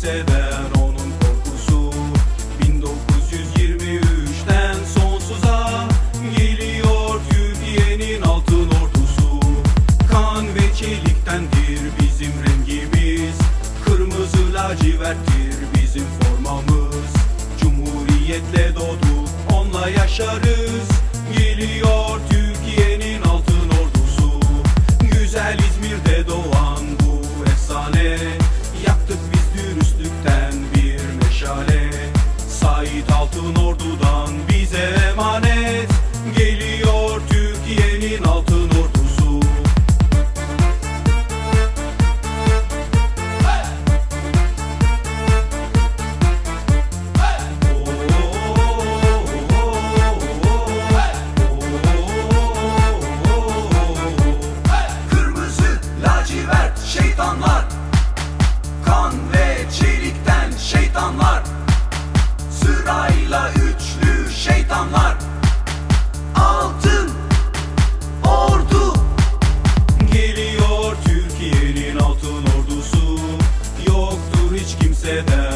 hisseder onun korkusu. 1923'ten sonsuza geliyor Türkiye'nin altın ordusu. Kan ve çeliktendir bizim rengimiz. Kırmızı laciverttir bizim formamız. Cumhuriyetle doğduk onunla yaşarız. Batı'dan bize emanet. Geliyor Türkiye'nin altı kimseden.